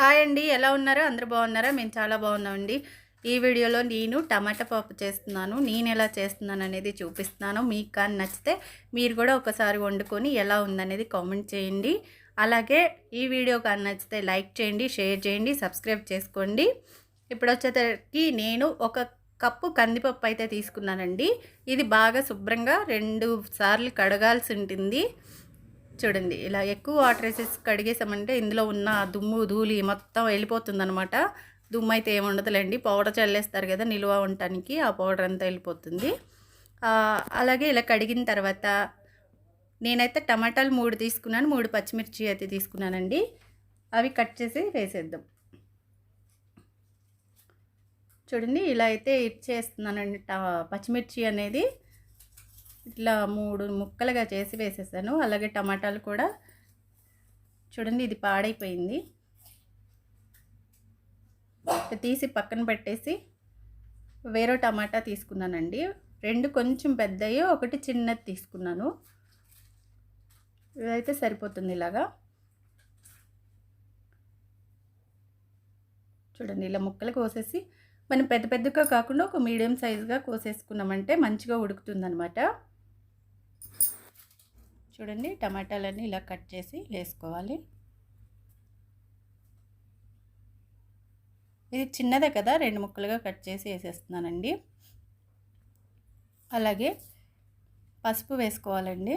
Hi అండి ఎలా ఉన్నారో? అందరూ బాగున్నారా? మేము చాలా బాగున్నామండి. ఈ వీడియోలో నేను టమాటా పప్పు చేస్తున్నాను. నేను ఎలా చేస్తున్నాను అనేది చూపిస్తున్నాను. మీకు కానీ నచ్చితే మీరు కూడా ఒకసారి వండుకొని ఎలా ఉందనేది కామెంట్ చేయండి. అలాగే ఈ వీడియో కానీ నచ్చితే లైక్ చేయండి షేర్ చేయండి సబ్స్క్రైబ్ చేసుకోండి. ఇప్పుడు వచ్చేసరికి నేను ఒక కప్పు కందిపప్పు అయితే తీసుకున్నానండి. ఇది బాగా శుభ్రంగా రెండు సార్లు కడగాల్సి ఉంటుంది. చూడండి ఇలా ఎక్కువ వాటర్ వేసేసి కడిగేసామంటే ఇందులో ఉన్న దుమ్ము ధూళి మొత్తం వెళ్ళిపోతుంది అనమాట దుమ్ము అయితే ఏముండదులేండి పౌడర్ చల్లేస్తారు కదా నిల్వ ఉండటానికి ఆ పౌడర్ అంతా వెళ్ళిపోతుంది. అలాగే ఇలా కడిగిన తర్వాత నేనైతే టమాటాలు మూడు తీసుకున్నాను మూడు పచ్చిమిర్చి అయితే తీసుకున్నానండి. అవి కట్ చేసి వేసేద్దాం. చూడండి ఇలా అయితే ఇచ్చేస్తున్నానండి ట- పచ్చిమిర్చి అనేది. ఇట్లా మూడు ముక్కలుగా చేసి వేసేసాను. అలాగే టమాటాలు కూడా చూడండి ఇది పాడైపోయింది. తీసి పక్కన పెట్టేసి వేరే టమాటా తీసుకున్నానండి. రెండు కొంచెం పెద్దవి ఒకటి చిన్నది తీసుకున్నాను. ఇదైతే సరిపోతుంది ఇలాగా. చూడండి ఇలా ముక్కలు కోసేసి మనం పెద్ద పెద్దగా కాకుండా ఒక మీడియం సైజుగా కోసేసుకున్నామంటే మంచిగా ఉడుకుతుందనమాట చూడండి టమాటాలన్నీ ఇలా కట్ చేసి వేసుకోవాలి. ఇది చిన్నదే కదా రెండు ముక్కలుగా కట్ చేసి వేసేస్తున్నానండి. అలాగే పసుపు వేసుకోవాలండి.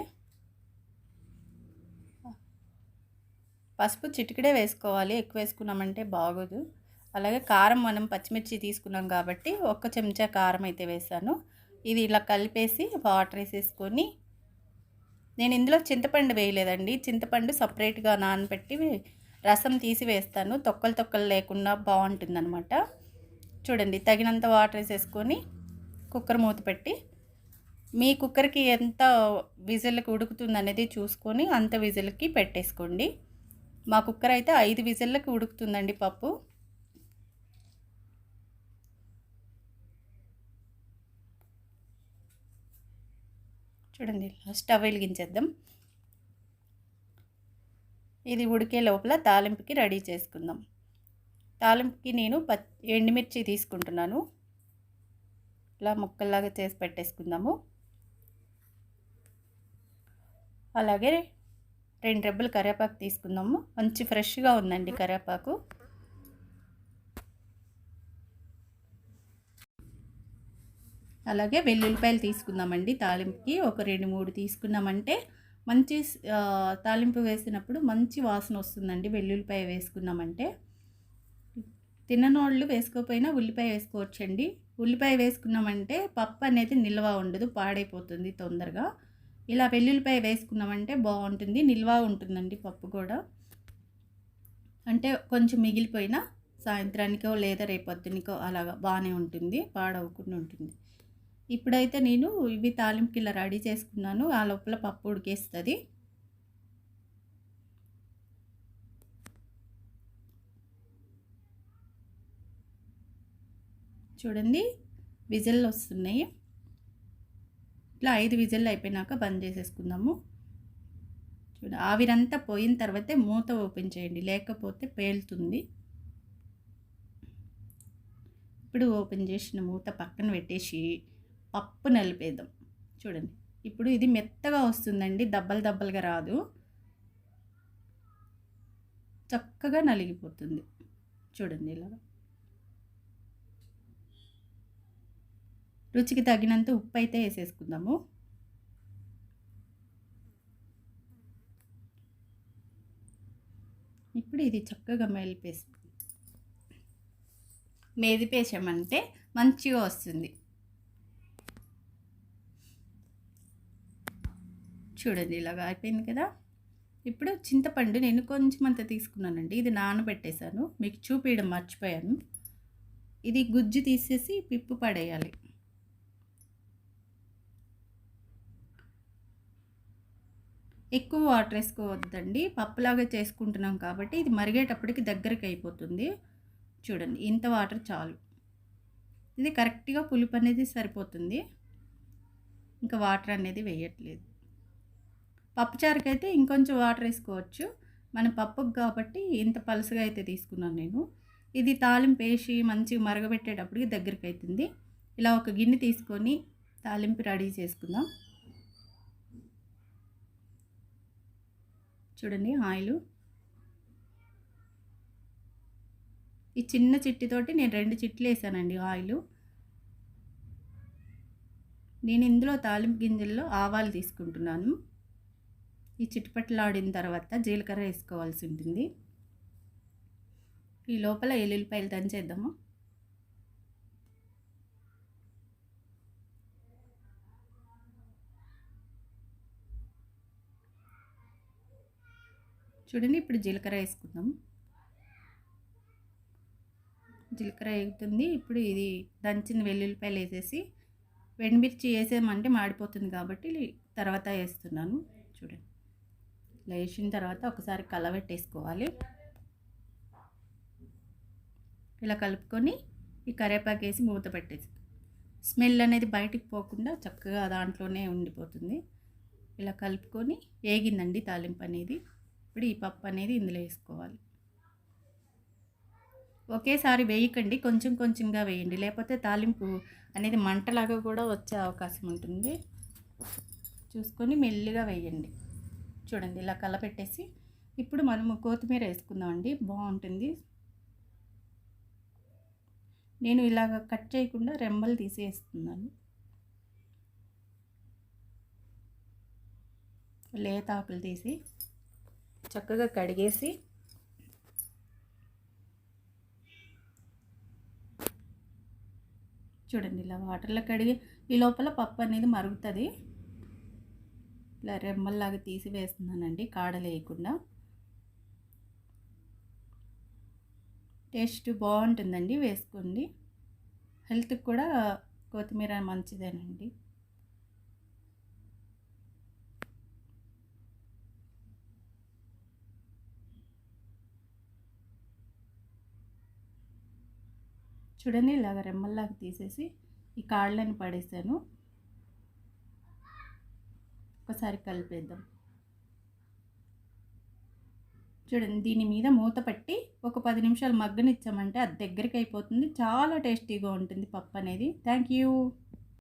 పసుపు చిటికడే వేసుకోవాలి ఎక్కువ వేసుకున్నామంటే బాగోదు. అలాగే కారం మనం పచ్చిమిర్చి తీసుకున్నాం కాబట్టి ఒక్క చెంచా కారం అయితే వేసాను. ఇది ఇలా కలిపేసి వాటర్ వేసేసుకొని నేను ఇందులో చింతపండు వేయలేదండి. చింతపండు సపరేట్గా నానబెట్టి రసం తీసి వేస్తాను. తొక్కలు తొక్కలు లేకుండా బాగుంటుందన్నమాట. చూడండి తగినంత వాటర్ వేసేసుకొని కుక్కర్ మూత పెట్టి మీ కుక్కర్కి ఎంత విజిల్కి ఉడుకుతుంది అనేది చూసుకొని అంత విజిల్కి పెట్టేసుకోండి. మా కుక్కర్ అయితే ఐదు విజిల్కి ఉడుకుతుందండి పప్పు. చూడండి స్టవ్ వెలిగించేద్దాం. ఇది ఉడికే లోపల తాలింపుకి రెడీ చేసుకుందాం. తాలింపుకి నేను ప ఎండుమిర్చి తీసుకుంటున్నాను. ఇలా ముక్కల్లాగా చేసి పెట్టేసుకుందాము. అలాగే రెండు రెబ్బలు కరివేపాకు తీసుకుందాము. మంచి ఫ్రెష్గా ఉందండి కరివేపాకు. అలాగే వెల్లుల్లిపాయలు తీసుకుందామండి. తాలింపుకి ఒక రెండు మూడు తీసుకున్నామంటే మంచి తాలింపు వేసినప్పుడు మంచి వాసన వస్తుందండి. వెల్లుల్లిపాయ వేసుకున్నామంటే. తిననోళ్ళు వేసుకోకపోయినా ఉల్లిపాయ వేసుకోవచ్చండి. ఉల్లిపాయ వేసుకున్నామంటే పప్పు అనేది నిల్వ ఉండదు పాడైపోతుంది తొందరగా. ఇలా వెల్లుల్లిపాయ వేసుకున్నామంటే బాగుంటుంది నిల్వ ఉంటుందండి పప్పు కూడా. అంటే కొంచెం మిగిలిపోయినా సాయంత్రానికో లేదా రేపొద్దునికో అలాగా బాగానే ఉంటుంది పాడవకుండా ఉంటుంది. ఇప్పుడైతే నేను ఇవి తాలింపుకి ఇలా రెడీ చేసుకున్నాను. ఆ లోపల పప్పు ఉడికేస్తుంది. చూడండి విజిల్ వస్తున్నాయి. ఇట్లా ఐదు విజిల్ అయిపోయినాక బంద్ చేసేసుకుందాము. చూడ ఆవిరంతా పోయిన తర్వాతే మూత ఓపెన్ చేయండి. లేకపోతే పేలుతుంది. ఇప్పుడు ఓపెన్ చేసిన మూత పక్కన పెట్టేసి పప్పు నలిపేద్దాం. చూడండి. ఇప్పుడు ఇది మెత్తగా వస్తుందండి. దబ్బలు దబ్బలుగా రాదు. చక్కగా నలిగిపోతుంది. చూడండి ఇలా. రుచికి తగినంత ఉప్పు అయితే వేసేసుకుందాము. ఇప్పుడు ఇది చక్కగా మెలిపేసి మెదిపేసామంటే మంచిగా వస్తుంది. చూడండి ఇలాగా అయిపోయింది కదా. ఇప్పుడు చింతపండు నేను కొంచెం అంత తీసుకున్నానండి. ఇది నానబెట్టేశాను. మీకు చూపించడం మర్చిపోయాను. ఇది గుజ్జు తీసేసి పిప్పు పడేయాలి. ఎక్కువ వాటర్ వేసుకోవద్దండి. పప్పులాగా చేసుకుంటున్నాం కాబట్టి ఇది మరిగేటప్పటికి దగ్గరికి అయిపోతుంది. చూడండి ఇంత వాటర్ చాలు. ఇది కరెక్ట్గా పులుపు అనేది సరిపోతుంది. ఇంకా వాటర్ అనేది వేయట్లేదు. పప్పుచారుకి అయితే ఇంకొంచెం వాటర్ వేసుకోవచ్చు. మన పప్పుకు కాబట్టి ఇంత పలుసుగా అయితే తీసుకున్నాను నేను. ఇది తాలింపు వేసి మంచిగా మరగబెట్టేటప్పటికి దగ్గరికి అవుతుంది ఇలా ఒక గిన్నె తీసుకొని తాలింపు రెడీ చేసుకుందాం. చూడండి ఆయిల్. ఈ చిన్న చిట్టితోటి నేను రెండు చిట్లు వేసానండి ఆయిల్. నేను ఇందులో తాలింపు గింజల్లో ఆవాలు తీసుకుంటున్నాను. ఈ చిట్టుపట్లాడిన తర్వాత జీలకర్ర వేసుకోవాల్సి ఉంటుంది ఈ లోపల ఎల్లుల్లిపాయలు దంచేద్దాము. చూడండి ఇప్పుడు జీలకర్ర వేసుకుందాం. జీలకర్ర వేగుతుంది. ఇప్పుడు ఇది దంచిన వెల్లుల్లిపాయలు వేసేసి వెండిమిర్చి వేసామంటే మాడిపోతుంది కాబట్టి తర్వాత వేస్తున్నాను. చూడండి. ఇలా వేసిన తర్వాత ఒకసారి కలవెట్టేసుకోవాలి. ఇలా కలుపుకొని ఈ కరేపాకు వేసి మూత పెట్టేసి స్మెల్ అనేది బయటికి పోకుండా చక్కగా దాంట్లోనే ఉండిపోతుంది. ఇలా కలుపుకొని వేగిందండి తాలింపు అనేది. ఇప్పుడు ఈ పప్పు అనేది ఇందులో వేసుకోవాలి. ఒకేసారి వేయకండి కొంచెం కొంచెంగా వేయండి. లేకపోతే తాలింపు అనేది మంటలాగా కూడా వచ్చే అవకాశం ఉంటుంది. చూసుకొని మెల్లిగా వేయండి. చూడండి ఇలా కలపెట్టేసి ఇప్పుడు మనము కొత్తిమీర వేసుకుందామండి. బాగుంటుంది. నేను ఇలాగ కట్ చేయకుండా రెమ్మలు తీసేస్తున్నాను. లేత ఆకులు తీసి చక్కగా కడిగేసి చూడండి ఇలా వాటర్లో కడిగి ఈ లోపల పప్పు అనేది మరుగుతుంది. ఇలా రెమ్మల్లాగా తీసి వేస్తున్నానండి కాడలు టేస్ట్ బాగుంటుందండి వేసుకోండి. హెల్త్కి కూడా కొత్తిమీర మంచిదేనండి. చూడండి ఇలాగ రెమ్మల్లాగా తీసేసి ఈ కాళ్ళని పడేసాను. ఒకసారి కలిపేద్దాం. చూడండి దీని మీద మూత పట్టి ఒక పది నిమిషాలు మగ్గనిచ్చామంటే అది దగ్గరికి అయిపోతుంది. చాలా టేస్టీగా ఉంటుంది పప్పు అనేది. Thank you.